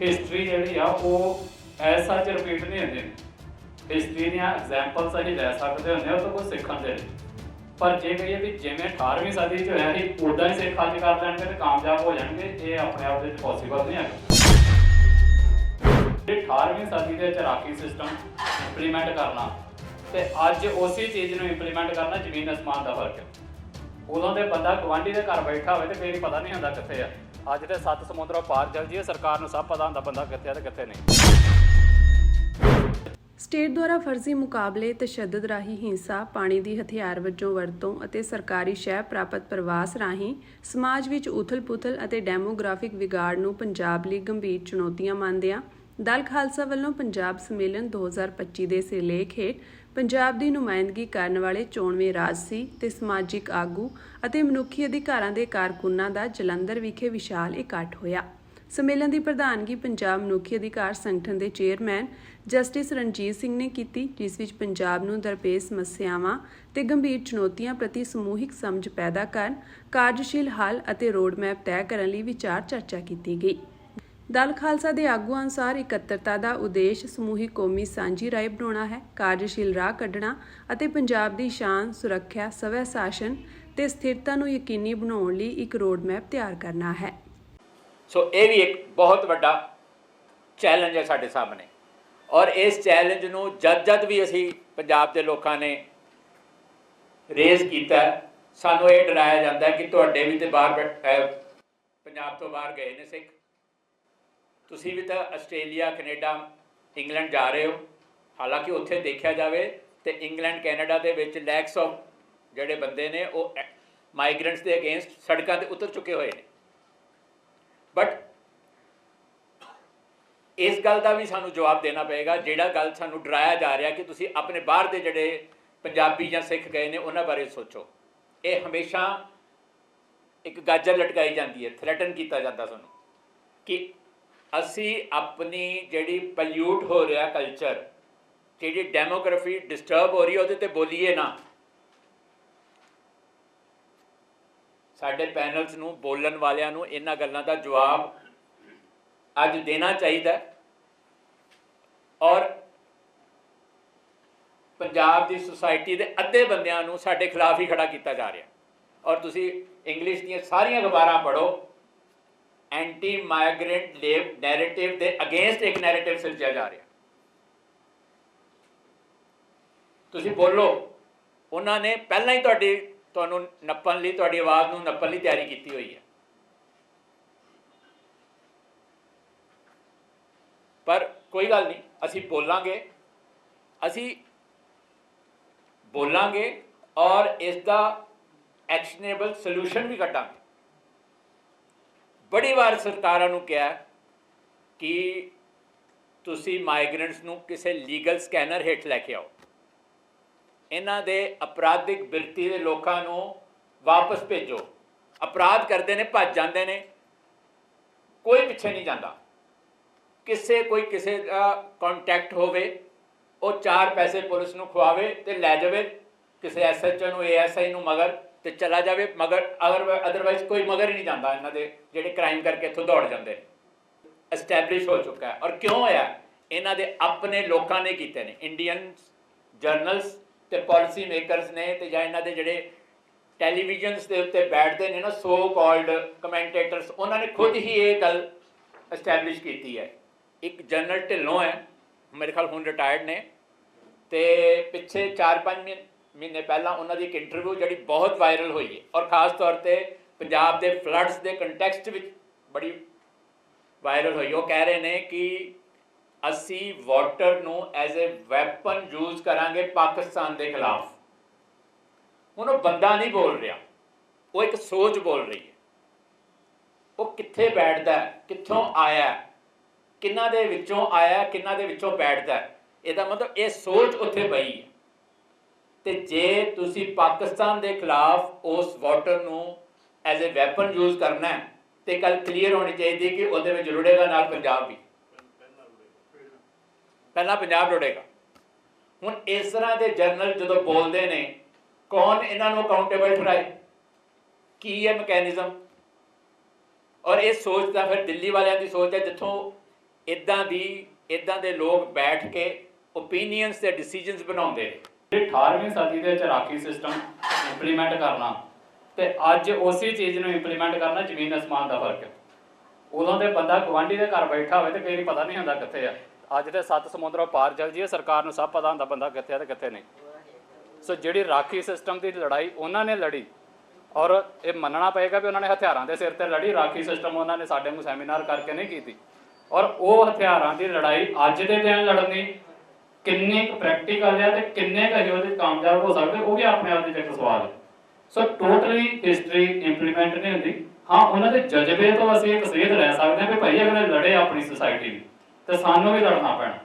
History ਜਿਹੜੀ ਆ, ਉਹ ਐਸਾ ਚ ਰਿਪੀਟ ਨਹੀਂ ਹੁੰਦੀ। ਹਿਸਟਰੀ ਦੀਆਂ ਐਗਜ਼ਾਮਪਲਸ ਅਸੀਂ ਲੈ ਸਕਦੇ ਹੁੰਦੇ ਆ, ਉਹ ਤੋਂ ਕੁਝ ਸਿੱਖਣ ਦੇ ਲਈ। ਪਰ ਜੇ ਕਹੀਏ ਵੀ ਜਿਵੇਂ 18ਵੀਂ ਸਦੀ ਚ ਹੋਇਆ ਸੀ ਉਦਾਂ ਹੀ ਸਿੱਖ ਅੱਜ ਕਰ ਲੈਣਗੇ ਤੇ ਕਾਮਯਾਬ ਹੋ ਜਾਣਗੇ, ਇਹ ਆਪਣੇ ਆਪ ਦੇ ਵਿੱਚ ਪੋਸੀਬਲ ਨਹੀਂ ਹੈਗਾ। ਇਹ 18ਵੀਂ ਸਦੀ ਦੇ ਵਿੱਚ ਰਾਖੀ ਸਿਸਟਮ ਇੰਪਲੀਮੈਂਟ ਕਰਨਾ, ਤੇ ਅੱਜ ਉਸੇ ਚੀਜ਼ ਨੂੰ ਇੰਪਲੀਮੈਂਟ ਕਰਨਾ ਜ਼ਮੀਨ ਅਸਮਾਨ ਦਾ ਫ਼ਰਕ ਹੈ। ਉਦੋਂ ਤੇ ਬੰਦਾ ਗਵਾਂਢੀ ਦੇ ਘਰ ਬੈਠਾ ਹੋਵੇ ਤੇ ਫੇਰ ਹੀ ਪਤਾ ਨਹੀਂ ਹੁੰਦਾ ਕਿੱਥੇ ਆ। ਅੱਜ ਤੇ ਸੱਤ ਸਮੁੰਦਰੋਂ ਪਾਰ ਚੱਲ ਜੀਏ, ਸਰਕਾਰ ਨੂੰ ਸਭ ਪਤਾ ਹੁੰਦਾ ਬੰਦਾ ਕਿੱਥੇ ਆ ਤੇ ਕਿੱਥੇ ਨਹੀਂ। ਸਟੇਟ ਦੁਆਰਾ ਫਰਜ਼ੀ ਮੁਕਾਬਲੇ, ਤਸ਼ੱਦਦ ਰਾਹੀਂ ਹਿੰਸਾ, ਪਾਣੀ ਦੀ ਹਥਿਆਰ ਵਜੋਂ ਵਰਤੋਂ ਅਤੇ ਸਰਕਾਰੀ ਸ਼ਹਿ ਪ੍ਰਾਪਤ ਪ੍ਰਵਾਸ ਰਾਹੀਂ ਸਮਾਜ ਵਿੱਚ ਉਥਲ-ਪੁਥਲ ਅਤੇ ਡੈਮੋਗ੍ਰਾਫਿਕ ਵਿਗਾੜ ਨੂੰ ਪੰਜਾਬ ਲਈ ਗੰਭੀਰ ਚੁਣੌਤੀਆਂ ਮੰਨਦਿਆਂ ਦਲ ਖਾਲਸਾ ਵੱਲੋਂ ਪੰਜਾਬ ਸੰਮੇਲਨ 2025 ਦੇ ਸਿਰਲੇਖ ਹੇਠ ਪੰਜਾਬ ਦੀ ਨੁਮਾਇੰਦਗੀ ਕਰਨ ਵਾਲੇ ਚੋਣਵੇਂ ਰਾਜਸੀ ਤੇ ਸਮਾਜਿਕ ਆਗੂ ਅਤੇ ਮਨੁੱਖੀ ਅਧਿਕਾਰਾਂ ਦੇ ਕਾਰਕੁਨਾਂ ਦਾ ਜਲੰਧਰ ਵਿਖੇ ਵਿਸ਼ਾਲ ਇਕੱਠ ਹੋਇਆ। ਸੰਮੇਲਨ ਦੀ ਪ੍ਰਧਾਨਗੀ ਪੰਜਾਬ ਮਨੁੱਖੀ ਅਧਿਕਾਰ ਸੰਗਠਨ ਦੇ ਚੇਅਰਮੈਨ ਜਸਟਿਸ ਰਣਜੀਤ ਸਿੰਘ ਨੇ ਕੀਤੀ, ਜਿਸ ਵਿੱਚ ਪੰਜਾਬ ਨੂੰ ਦਰਪੇਸ਼ ਸਮੱਸਿਆਵਾਂ ਤੇ ਗੰਭੀਰ ਚੁਣੌਤੀਆਂ ਪ੍ਰਤੀ ਸਮੂਹਿਕ ਸਮਝ ਪੈਦਾ ਕਰਨ, ਕਾਰਜਸ਼ੀਲ ਹੱਲ ਅਤੇ ਰੋਡਮੈਪ ਤੈਅ ਕਰਨ ਲਈ ਵਿਚਾਰ ਚਰਚਾ ਕੀਤੀ ਗਈ। ਦਲ ਖਾਲਸਾ ਦੇ ਆਗੂਆਂ ਅਨੁਸਾਰ ਇਕੱਤਰਤਾ ਦਾ ਉਦੇਸ਼ ਸਮੂਹਿਕ ਕੌਮੀ ਸਾਂਝੀ ਰਾਏ ਬਣਾਉਣਾ ਹੈ, ਕਾਰਜਸ਼ੀਲ ਰਾਹ ਕੱਢਣਾ ਅਤੇ ਪੰਜਾਬ ਦੀ ਸ਼ਾਨ, ਸੁਰੱਖਿਆ, ਸਵੈ ਸ਼ਾਸਨ ਤੇ ਸਥਿਰਤਾ ਨੂੰ ਯਕੀਨੀ ਬਣਾਉਣ ਲਈ ਇੱਕ ਰੋਡਮੈਪ ਤਿਆਰ ਕਰਨਾ ਹੈ। ਸੋ ਇਹ ਵੀ ਇੱਕ ਬਹੁਤ ਵੱਡਾ ਚੈਲੰਜ ਹੈ ਸਾਡੇ ਸਾਹਮਣੇ ਔਰ ਇਸ ਚੈਲੰਜ ਨੂੰ ਜਦ ਜਦ ਵੀ ਅਸੀਂ ਪੰਜਾਬ ਦੇ ਲੋਕਾਂ ਨੇ ਰੇਜ਼ ਕੀਤਾ, ਸਾਨੂੰ ਇਹ ਡਰਾਇਆ ਜਾਂਦਾ ਕਿ ਤੁਹਾਡੇ ਵੀ ਤੇ ਬਾਹਰ ਪੰਜਾਬ ਤੋਂ ਬਾਹਰ ਗਏ ਨੇ ਸਿੱਖ। ਤੁਸੀਂ ਵੀ ਤਾਂ ਆਸਟ੍ਰੇਲੀਆ, ਕੈਨੇਡਾ, ਇੰਗਲੈਂਡ ਜਾ ਰਹੇ ਹੋ। ਹਾਲਾਂਕਿ ਉੱਥੇ ਦੇਖਿਆ ਜਾਵੇ ਤੇ ਇੰਗਲੈਂਡ, ਕੈਨੇਡਾ ਦੇ ਵਿੱਚ ਲੈਕਸ ਆਫ ਜਿਹੜੇ ਬੰਦੇ ਨੇ, ਉਹ ਮਾਈਗ੍ਰੈਂਟਸ ਦੇ ਅਗੇਂਸਟ ਸੜਕਾਂ ਤੇ ਉਤਰ ਚੁੱਕੇ ਹੋਏ ਨੇ। ਬਟ ਇਸ ਗੱਲ ਦਾ ਵੀ ਸਾਨੂੰ ਜਵਾਬ ਦੇਣਾ ਪਏਗਾ, ਜਿਹੜਾ ਗੱਲ ਸਾਨੂੰ ਡਰਾਇਆ ਜਾ ਰਿਹਾ ਕਿ ਤੁਸੀਂ ਆਪਣੇ ਬਾਹਰ ਦੇ ਜਿਹੜੇ ਪੰਜਾਬੀ ਜਾਂ ਸਿੱਖ ਗਏ ਨੇ, ਉਹਨਾਂ ਬਾਰੇ ਸੋਚੋ। ਇਹ ਹਮੇਸ਼ਾ ਇੱਕ ਗਾਜਰ ਲਟਕਾਈ ਜਾਂਦੀ ਹੈ ਥ੍ਰੈਟਨ ਕੀਤਾ ਜਾਂਦਾ ਸਾਨੂੰ ਕਿ ਅਸੀਂ ਆਪਣੀ ਜਿਹੜੀ ਪੋਲਿਊਟ ਹੋ ਰਿਹਾ ਕਲਚਰ ਜਿਹੜੀ ਡੈਮੋਗ੍ਰਾਫੀ ਡਿਸਟਰਬ ਹੋ ਰਹੀ ਹੈ, ਉਹਦੇ ਤੇ ਬੋਲੀਏ ਨਾ। ਸਾਡੇ ਪੈਨਲਸ ਨੂੰ, ਬੋਲਣ ਵਾਲਿਆਂ ਨੂੰ ਇਹਨਾਂ ਗੱਲਾਂ ਦਾ ਜਵਾਬ ਅੱਜ ਦੇਣਾ ਚਾਹੀਦਾ ਔਰ ਪੰਜਾਬ ਦੀ ਸੁਸਾਇਟੀ ਦੇ ਅੱਧੇ ਬੰਦਿਆਂ ਨੂੰ ਸਾਡੇ ਖਿਲਾਫ ਹੀ ਖੜਾ ਕੀਤਾ ਜਾ ਰਿਹਾ ਔਰ ਤੁਸੀਂ ਇੰਗਲਿਸ਼ ਦੀਆਂ ਸਾਰੀਆਂ ਅਖਬਾਰਾਂ ਪੜ੍ਹੋ। ਐਂਟੀ ਮਾਈਗ੍ਰੈਂਟ ਲੇਬ ਨੈਰੇਟਿਵ ਦੇ ਅਗੇਂਸਟ ਇੱਕ ਨੈਰੇਟਿਵ ਸਿਰਜਿਆ ਜਾ ਰਿਹਾ। ਤੁਸੀਂ ਬੋਲੋ, ਉਹਨਾਂ ਨੇ ਪਹਿਲਾਂ ਹੀ ਤੁਹਾਡੀ, ਤੁਹਾਨੂੰ ਨੱਪਣ ਲਈ, ਤੁਹਾਡੀ ਆਵਾਜ਼ ਨੂੰ ਨੱਪਣ ਲਈ ਤਿਆਰੀ ਕੀਤੀ ਹੋਈ ਹੈ। ਪਰ ਕੋਈ ਗੱਲ ਨਹੀਂ, ਅਸੀਂ ਬੋਲਾਂਗੇ ਅਸੀਂ ਬੋਲਾਂਗੇ ਔਰ ਇਸ ਦਾ ਐਕਸ਼ਨੇਬਲ ਸੋਲੂਸ਼ਨ ਵੀ ਕੱਢਾਂਗੇ। ਬੜੀ ਵਾਰ ਸਰਕਾਰਾਂ ਨੂੰ ਕਿਹਾ ਕਿ ਤੁਸੀਂ ਮਾਈਗ੍ਰੈਂਟਸ ਨੂੰ ਕਿਸੇ ਲੀਗਲ ਸਕੈਨਰ ਹੇਠ ਲੈ ਕੇ ਆਓ। ਇਹਨਾਂ ਦੇ ਅਪਰਾਧਿਕ ਬਿਰਤੀ ਦੇ ਲੋਕਾਂ ਨੂੰ ਵਾਪਸ ਭੇਜੋ। ਅਪਰਾਧ ਕਰਦੇ ਨੇ, ਭੱਜ ਜਾਂਦੇ ਨੇ। ਕੋਈ ਪਿੱਛੇ ਨਹੀਂ ਜਾਂਦਾ। ਕਿਸੇ, ਕੋਈ ਕਿਸੇ ਦਾ ਕੰਟੈਕਟ ਹੋਵੇ, ਉਹ ਚਾਰ ਪੈਸੇ ਪੁਲਿਸ ਨੂੰ ਖਵਾਵੇ ਤੇ ਲੈ ਜਾਵੇ। ਕਿਸੇ ਐਸਐਚਓ ਨੂੰ ਏਐਸਆਈ ਨੂੰ ਮਗਰ। ਤੇ ਚਲਾ ਜਾਵੇ, ਮਗਰ ਅਗਰ ਅਦਰਵਾਈਜ਼ ਕੋਈ ਮਗਰ ਹੀ ਨਹੀਂ ਜਾਂਦਾ ਇਹਨਾਂ ਦੇ ਜਿਹੜੇ ਕ੍ਰਾਈਮ ਕਰਕੇ ਇੱਥੋਂ ਦੌੜ ਜਾਂਦੇ। ਨੇ ਐਸਟੈਬਲਿਸ਼ ਹੋ ਚੁੱਕਾ ਹੈ। ਔਰ ਕਿਉਂ ਹੋਇਆ? ਇਹਨਾਂ ਦੇ ਆਪਣੇ ਲੋਕਾਂ ਨੇ ਕੀਤੇ ਨੇ। ਇੰਡੀਅਨ ਜਰਨਲਸ ਤੇ ਪਾਲਿਸੀ ਮੇਕਰਸ ਨੇ ਤੇ ਜਾਂ ਇਹਨਾਂ ਦੇ ਜਿਹੜੇ ਟੈਲੀਵਿਜ਼ਨਸ ਦੇ ਉੱਤੇ ਬੈਠਦੇ ਨੇ ਨਾ ਸੋ ਕਾਲਡ ਕਮੈਂਟੇਟਰਸ ਉਹਨਾਂ ਨੇ ਖੁਦ ਹੀ ਇਹ ਗੱਲ ਐਸਟੈਬਲਿਸ਼ ਕੀਤੀ ਹੈ। ਇੱਕ ਜਨਰਲ ਢਿੱਲੋਂ ਹੈ, ਮੇਰੇ ਖਿਆਲ ਹੁਣ ਰਿਟਾਇਰਡ ਨੇ, ਤੇ ਪਿੱਛੇ 4-5 ਮਹੀਨੇ ਮਹੀਨੇ ਪਹਿਲਾਂ ਉਹਨਾਂ ਦੀ ਇੱਕ ਇੰਟਰਵਿਊ ਜਿਹੜੀ ਬਹੁਤ ਵਾਇਰਲ ਹੋਈ ਹੈ। ਔਰ ਖਾਸ ਤੌਰ ਤੇ ਪੰਜਾਬ ਦੇ ਫਲੱਡਸ ਦੇ ਕੰਟੈਕਸਟ ਵਿੱਚ ਬੜੀ ਵਾਇਰਲ ਹੋਈ। ਉਹ ਕਹਿ ਰਹੇ ਨੇ ਕਿ ਅਸੀਂ ਵਾਟਰ ਨੂੰ ਐਜ਼ ਅ ਵੈਪਨ ਯੂਜ਼ ਕਰਾਂਗੇ ਪਾਕਿਸਤਾਨ ਦੇ ਖਿਲਾਫ। ਹੁਣ ਉਹ ਬੰਦਾ ਨਹੀਂ ਬੋਲ ਰਿਹਾ। ਉਹ ਇੱਕ ਸੋਚ ਬੋਲ ਰਹੀ ਹੈ। ਉਹ ਕਿੱਥੇ ਬੈਠਦਾ ਕਿੱਥੋਂ ਆਇਆ ਹੈ, ਕਿੰਨਾ ਦੇ ਵਿੱਚੋਂ ਆਇਆ ਹੈ, ਕਿੰਨਾ ਦੇ ਵਿੱਚੋਂ ਬੈਠਦਾ ਇਹਦਾ ਮਤਲਬ ਇਹ ਸੋਚ ਉੱਥੇ ਪਈ ਹੈ। ਤੇ ਜੇ ਤੁਸੀਂ ਪਾਕਿਸਤਾਨ ਦੇ ਖਿਲਾਫ ਉਸ ਵਾਟਰ ਨੂੰ ਐਜ਼ ਅ ਵੈਪਨ ਯੂਜ਼ ਕਰਨਾ ਹੈ, ਤੇ ਕੱਲ ਕਲੀਅਰ ਹੋਣੀ ਚਾਹੀਦੀ ਕਿ ਉਹਦੇ ਵਿੱਚ ਰੁੜੇਗਾ ਨਾਲ ਪੰਜਾਬ ਵੀ। ਪਹਿਲਾਂ ਪੰਜਾਬ ਰੁੜੇਗਾ। ਹੁਣ ਇਸ ਤਰ੍ਹਾਂ ਦੇ ਜਰਨਲ ਜਦੋਂ ਬੋਲਦੇ ਨੇ, ਕੌਣ ਇਹਨਾਂ ਨੂੰ ਅਕਾਊਂਟੇਬਲ ਠਹਿਰਾਏ ਕੀ ਹੈ ਮੈਕੈਨਿਜ਼ਮ ਔਰ ਇਹ ਸੋਚ ਤਾਂ ਫਿਰ ਦਿੱਲੀ ਵਾਲਿਆਂ ਦੀ ਸੋਚ ਹੈ, ਜਿੱਥੋਂ ਇਦਾਂ ਦੀ ਇਦਾਂ ਦੇ ਲੋਕ ਬੈਠ ਕੇ ਓਪੀਨੀਅਨਸ ਤੇ ਡਿਸੀਜਨਸ ਬਣਾਉਂਦੇ ਨੇ। 18ਵੀਂ ਸਦੀ ਦੇ ਵਿੱਚ ਰਾਖੀ ਸਿਸਟਮ ਇੰਪਲੀਮੈਂਟ ਕਰਨਾ ਤੇ ਅੱਜ ਉਸੇ ਚੀਜ਼ ਨੂੰ ਇੰਪਲੀਮੈਂਟ ਕਰਨਾ, ਜ਼ਮੀਨ ਅਸਮਾਨ ਦਾ ਫ਼ਰਕ। ਹੈ ਉਦੋਂ ਤੇ ਬੰਦਾ ਗਵਾਂਢੀ ਦੇ ਘਰ ਬੈਠਾ ਹੋਵੇ ਤੇ ਫੇਰ ਹੀ ਪਤਾ ਨਹੀਂ ਹੁੰਦਾ ਕਿੱਥੇ ਆ। ਅੱਜ ਤੇ ਸੱਤ ਸਮੁੰਦਰੋਂ ਪਾਰ ਚੱਲ ਜੀਏ ਸਰਕਾਰ ਨੂੰ ਸਭ ਪਤਾ ਹੁੰਦਾ ਬੰਦਾ ਕਿੱਥੇ ਆ ਤੇ ਕਿੱਥੇ ਨਹੀਂ। ਸੋ ਜਿਹੜੀ ਰਾਖੀ ਸਿਸਟਮ ਦੀ ਲੜਾਈ, ਉਹਨਾਂ ਨੇ ਲੜੀ। ਔਰ ਇਹ ਮੰਨਣਾ ਪਏਗਾ ਵੀ ਉਹਨਾਂ ਨੇ ਹਥਿਆਰਾਂ ਦੇ ਸਿਰ ਤੇ ਲੜੀ, ਰਾਖੀ ਸਿਸਟਮ ਉਹਨਾਂ ਨੇ ਸਾਡੇ ਨੂੰ ਸੈਮੀਨਾਰ ਕਰਕੇ ਨਹੀਂ ਕੀਤੀ। ਔਰ ਉਹ ਹਥਿਆਰਾਂ ਦੀ ਲੜਾਈ ਅੱਜ ਦੇ ਦਿਨ ਲੜਨੀ ਕਿੰਨੇ ਕੁ ਪ੍ਰੈਕਟੀਕਲ ਹੈ ਤੇ ਕਿੰਨੇ ਕੁ ਅਸੀਂ ਉਹਦੇ ਕਾਮਯਾਬ ਹੋ ਸਕਦੇ, ਉਹ ਵੀ ਆਪਣੇ ਆਪ ਦੇ ਇੱਕ ਸਵਾਲ ਹੈ ਸੋ ਟੋਟਲੀ ਹਿਸਟਰੀ ਇੰਪਲੀਮੈਂਟ ਨਹੀਂ ਹੁੰਦੀ। ਹਾਂ, ਉਹਨਾਂ ਦੇ ਜਜ਼ਬੇ ਤੋਂ ਅਸੀਂ ਇੱਕ ਸੇਧ ਲੈ ਸਕਦੇ ਹਾਂ ਵੀ ਭਾਈ ਅਗਲੇ ਲੜੇ ਆਪਣੀ ਸੁਸਾਇਟੀ ਲਈ ਤੇ ਸਾਨੂੰ ਵੀ ਲੜਨਾ ਪੈਣਾ।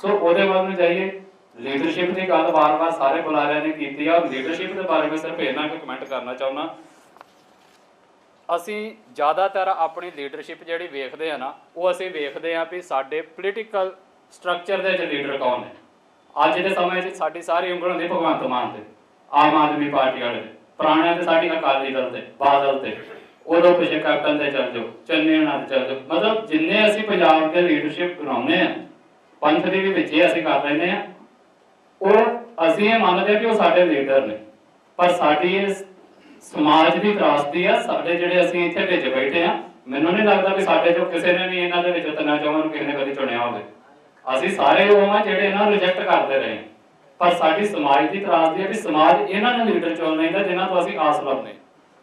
ਸੋ ਉਹਦੇ ਵੱਲ ਨੂੰ ਜਾਈਏ। ਲੀਡਰਸ਼ਿਪ ਦੀ ਗੱਲ ਵਾਰ-ਵਾਰ ਸਾਰੇ ਬੁਲਾਰਿਆਂ ਨੇ ਕੀਤੀ ਆ। ਲੀਡਰਸ਼ਿਪ ਦੇ ਬਾਰੇ ਮੈਂ ਸਿਰਫ ਇਹਨਾਂ ਕੁ ਕਮੈਂਟ ਕਰਨਾ ਚਾਹੁੰਦਾ। ਅਸੀਂ ਜ਼ਿਆਦਾਤਰ ਆਪਣੀ ਲੀਡਰਸ਼ਿਪ ਜਿਹੜੀ ਵੇਖਦੇ ਆ ਨਾ, ਉਹ ਅਸੀਂ ਵੇਖਦੇ ਆ ਵੀ ਸਾਡੇ ਪੋਲੀਟੀਕਲ ਸਟਰਕਚਰ ਦੇ ਵਿੱਚ ਕੌਣ ਨੇ ਅੱਜ ਦੇ ਸਮੇਂ 'ਚ ਸਾਡੀ ਸਾਰੀ ਉਂਗਲ ਹੁੰਦੀ ਭਗਵੰਤ ਮਾਨ ਤੇ, ਆਮ ਆਦਮੀ ਪਾਰਟੀ ਵਾਲੇ। ਪੁਰਾਣਿਆਂ ਤੇ ਸਾਡੀ ਅਕਾਲੀ ਦਲ ਤੇ, ਬਾਦਲ ਤੇ। ਉਦੋਂ ਪਿਛੇ ਕੈਪਟਨ ਤੇ ਚੱਲ ਜਾਓ, ਚੰਨੇ ਉਹਨਾਂ ਚੱਲ ਜਾਓ। ਮਤਲਬ ਜਿੰਨੇ ਅਸੀਂ ਪੰਜਾਬ ਦੇ ਲੀਡਰਸ਼ਿਪ ਬਣਾਉਂਦੇ ਆ ਪੰਥ ਦੇ ਵੀ ਵਿੱਚ ਅਸੀਂ ਕਰ ਲੈਂਦੇ ਆ ਉਹ ਅਸੀਂ ਇਹ ਮੰਨਦੇ ਕਿ ਉਹ ਸਾਡੇ ਲੀਡਰ ਨੇ। ਪਰ ਸਾਡੀ ਇਹ ਸਮਾਜ ਦੀ ਤਰਾਸਦੀ ਆ, ਸਾਡੇ ਜਿਹੜੇ ਅਸੀਂ ਇੱਥੇ ਵਿੱਚ ਬੈਠੇ ਆ ਮੈਨੂੰ ਨਹੀਂ ਲੱਗਦਾ ਵੀ ਸਾਡੇ ਚੋਂ ਕਿਸੇ ਨੇ ਵੀ ਇਹਨਾਂ ਦੇ ਵਿੱਚੋਂ ਤਿੰਨਾਂ ਚੌਹਾਂ ਨੂੰ ਕਿਸੇ ਨੇ ਕਦੀ ਚੁਣਿਆ ਹੋਵੇ। ਅਸੀਂ ਸਾਰੇ ਉਹ ਆ ਜਿਹੜੇ ਇਹਨਾਂ ਨੂੰ ਰਿਜੈਕਟ ਕਰਦੇ ਰਹੇ। ਪਰ ਸਾਡੀ ਸਮਾਜ ਦੀ ਤਰਾਸਦੀ ਆ ਵੀ ਸਮਾਜ ਇਹਨਾਂ ਨੂੰ ਲੀਡਰ ਚੁਣ ਲੈਂਦਾ ਜਿਨ੍ਹਾਂ ਤੋਂ ਅਸੀਂ ਆਸ ਰੱਖਦੇ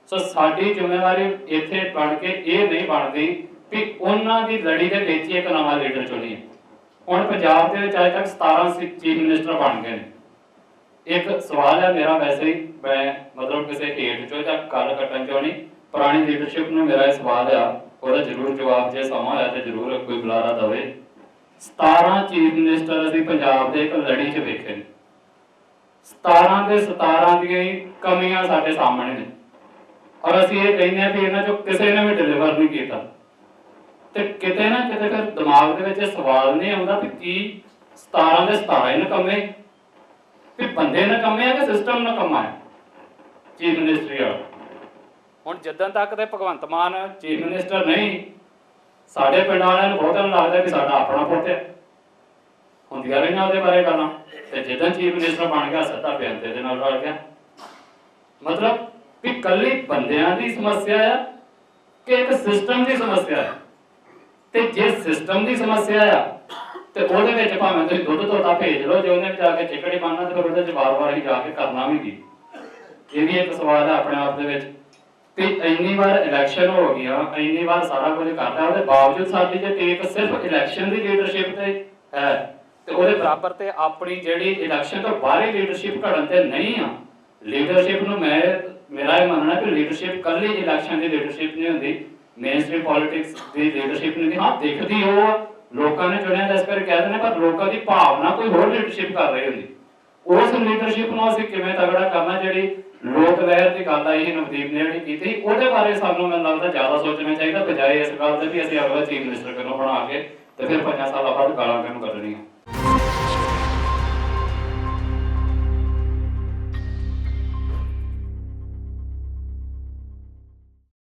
ਸੋ ਸਾਡੀ ਜ਼ਿੰਮੇਵਾਰੀ ਇੱਥੇ ਬਣ ਕੇ ਇਹ ਨਹੀਂ ਬਣਦੀ ਵੀ ਉਹਨਾਂ ਦੀ ਲੜੀ ਦੇ ਵਿੱਚ ਇੱਕ ਨਵਾਂ ਲੀਡਰ ਚੁਣੀਏ। ਹੁਣ ਪੰਜਾਬ ਦੇ ਵਿੱਚ ਅਜੇ ਤੱਕ 17 ਚੀਫ ਮਿਨਿਸਟਰ ਬਣ ਗਏ ਨੇ। ਇੱਕ ਸਵਾਲ ਹੈ ਮੇਰਾ ਵੈਸੇ ਹੀ, ਮੈਂ ਮਤਲਬ ਕਿਸੇ ਹੇਠ ਚੋਂ ਜਾਂ ਗੱਲ ਕੱਟਣ ਚੋਂ ਨਹੀਂ, ਪੁਰਾਣੀ ਲੀਡਰਸ਼ਿਪ ਨੂੰ ਮੇਰਾ ਇਹ ਸਵਾਲ ਆ, ਉਹਦਾ ਜ਼ਰੂਰ ਜਵਾਬ, ਜੇ ਸਮਾਂ ਹੋਇਆ ਤੇ ਜ਼ਰੂਰ ਕੋਈ ਬੁਲਾਰਾ ਦਵੇ। 17 ਚੀਫ ਮਿਨਿਸਟਰ ਅਸੀਂ ਪੰਜਾਬ ਦੇ ਇੱਕ ਲੜੀ 'ਚ ਵੇਖੇ ਨੇ। 17 ਦੇ 17 ਦੀਆਂ ਹੀ ਕਮੀਆਂ ਸਾਡੇ ਸਾਹਮਣੇ ਨੇ। ਔਰ ਅਸੀਂ ਇਹ ਕਹਿੰਦੇ ਆ ਵੀ ਇਹਨਾਂ ਚੋਂ ਕਿਸੇ ਨੇ ਵੀ ਡਿਲੀਵਰ ਨਹੀਂ ਕੀਤਾ। ਤੇ ਕਿਤੇ ਨਾ ਕਿਤੇ ਫਿਰ ਦਿਮਾਗ ਦੇ ਵਿੱਚ ਸਵਾਲ ਨਹੀਂ ਆਉਂਦਾ ਵੀ ਕੀ 17 ਦੇ 17 ਹੀ ਨਕਮੇ? ਵੀ ਬੰਦੇ ਨਕਮੇ ਆ ਕਿ ਸਿਸਟਮ ਨਕਮਾ ਹੈ? ਚੀਫ ਮਿਨਿਸਟਰੀ ਹੁਣ ਜਦੋਂ ਤੱਕ ਤੇ ਭਗਵੰਤ ਮਾਨ ਚੀਫ ਮਿਨਿਸਟਰ ਨਹੀਂ ਸਾਡੇ ਪਿੰਡ ਵਾਲਿਆਂ ਨੂੰ ਬਹੁਤਾਂ ਨੂੰ ਲੱਗਦਾ ਵੀ ਸਾਡਾ ਆਪਣਾ ਪੁੱਤ ਹੈ। ਹੁੰਦੀਆਂ ਰਹੀਆਂ ਉਹਦੇ ਬਾਰੇ ਗੱਲਾਂ। ਤੇ ਜਦੋਂ ਚੀਫ ਮਿਨਿਸਟਰ ਬਣ ਗਿਆ, ਸਿੱਧਾ ਬਿਆਨ ਦੇ ਨਾਲ ਰਲ ਗਿਆ। ਮਤਲਬ ਵੀ ਕੱਲੀ ਬੰਦਿਆਂ ਦੀ ਸਮੱਸਿਆ ਆ ਕਿ ਇੱਕ ਸਿਸਟਮ ਦੀ ਸਮੱਸਿਆ ਹੈ ਤੇ ਜੇ ਸਿਸਟਮ ਦੀ ਸਮੱਸਿਆ ਆ, ਤੇ ਉਹਦੇ ਵਿੱਚ ਭਾਵੇਂ ਤੁਸੀਂ ਦੁੱਧ ਤੋਤਾ ਭੇਜ ਲਓ, ਜੇ ਉਹਨੇ ਜਾ ਕੇ ਚਿਕੜੀ ਬੰਨਣਾ ਤੇ ਉਹਦੇ ਚ ਵਾਰ-ਵਾਰ ਹੀ ਜਾ ਕੇ ਕਰਨਾ ਵੀ ਕੀ? ਇਹ ਵੀ ਇੱਕ ਸਵਾਲ ਹੈ ਆਪਣੇ ਆਪ ਦੇ ਵਿੱਚ। ਤੇ ਇੰਨੀ ਵਾਰ ਇਲੈਕਸ਼ਨ ਹੋ ਗਿਆ, ਇੰਨੀ ਵਾਰ ਸਾਰਾ ਕੁਝ ਕਰਦਾ ਉਹਦੇ ਬਾਵਜੂਦ ਸਾਡੀ ਜੇ ਟੇਕ ਸਿਰਫ ਇਲੈਕਸ਼ਨ ਦੀ ਲੀਡਰਸ਼ਿਪ ਤੇ ਹੈ, ਤੇ ਉਹਦੇ ਬਰਾਬਰ ਤੇ ਆਪਣੀ ਜਿਹੜੀ ਇਲੈਕਸ਼ਨ ਤੋਂ ਬਾਹਰੀ ਲੀਡਰਸ਼ਿਪ ਘੜਨ ਤੇ ਨਹੀਂ ਆ। ਲੀਡਰਸ਼ਿਪ ਨੂੰ ਮੈਂ, ਮੇਰਾ ਇਹ ਮੰਨਣਾ ਕਿ ਲੀਡਰਸ਼ਿਪ ਕੱਲੀ ਇਲੈਕਸ਼ਨ ਦੀ ਲੀਡਰਸ਼ਿਪ ਨਹੀਂ ਹੁੰਦੀ ਮੇਨਸਟ੍ਰੀਮ ਪੋਲਿਟਿਕਸ ਦੀ ਲੀਡਰਸ਼ਿਪ ਨਹੀਂ ਹਾਂ, ਦਿਖਦੀ ਉਹ ਲੋਕਾਂ ਨੇ ਚੁਣਿਆ ਇਸ ਕਰਕੇ ਕਹਿ ਦਿੰਦੇ ਪਰ ਲੋਕਾਂ ਦੀ ਭਾਵਨਾ ਕੋਈ ਹੋਰ ਲੀਡਰਸ਼ਿਪ ਕਰ ਰਹੀ ਹੁੰਦੀ। ਉਸ ਲੀਡਰਸ਼ਿਪ ਨੂੰ ਅਸੀਂ ਕਿਵੇਂ ਤਗੜਾ ਕਰਨਾ ਜਿਹੜੀ ਲੋਕ ਲਹਿਰ ਦੀ ਗੱਲ ਆਈ ਸੀ, ਨਵਦੀਪ ਨੇ ਜਿਹੜੀ ਕੀਤੀ ਸੀ, ਉਹਦੇ ਬਾਰੇ ਸਾਨੂੰ ਮੈਨੂੰ ਲੱਗਦਾ ਜ਼ਿਆਦਾ ਸੋਚਣਾ ਚਾਹੀਦਾ, ਬਜਾਏ ਇਸ ਗੱਲ ਦੇ ਵੀ ਅਸੀਂ ਅਗਲਾ ਚੀਫ ਮਿਨਿਸਟਰ ਕਿਉਂ ਬਣਾ ਕੇ ਤੇ ਫਿਰ ਪੰਜਾਂ ਸਾਲਾਂ ਬਾਅਦ ਗਾਲਾਂ ਕਿਉਂ ਕੱਢਣੀਆਂ।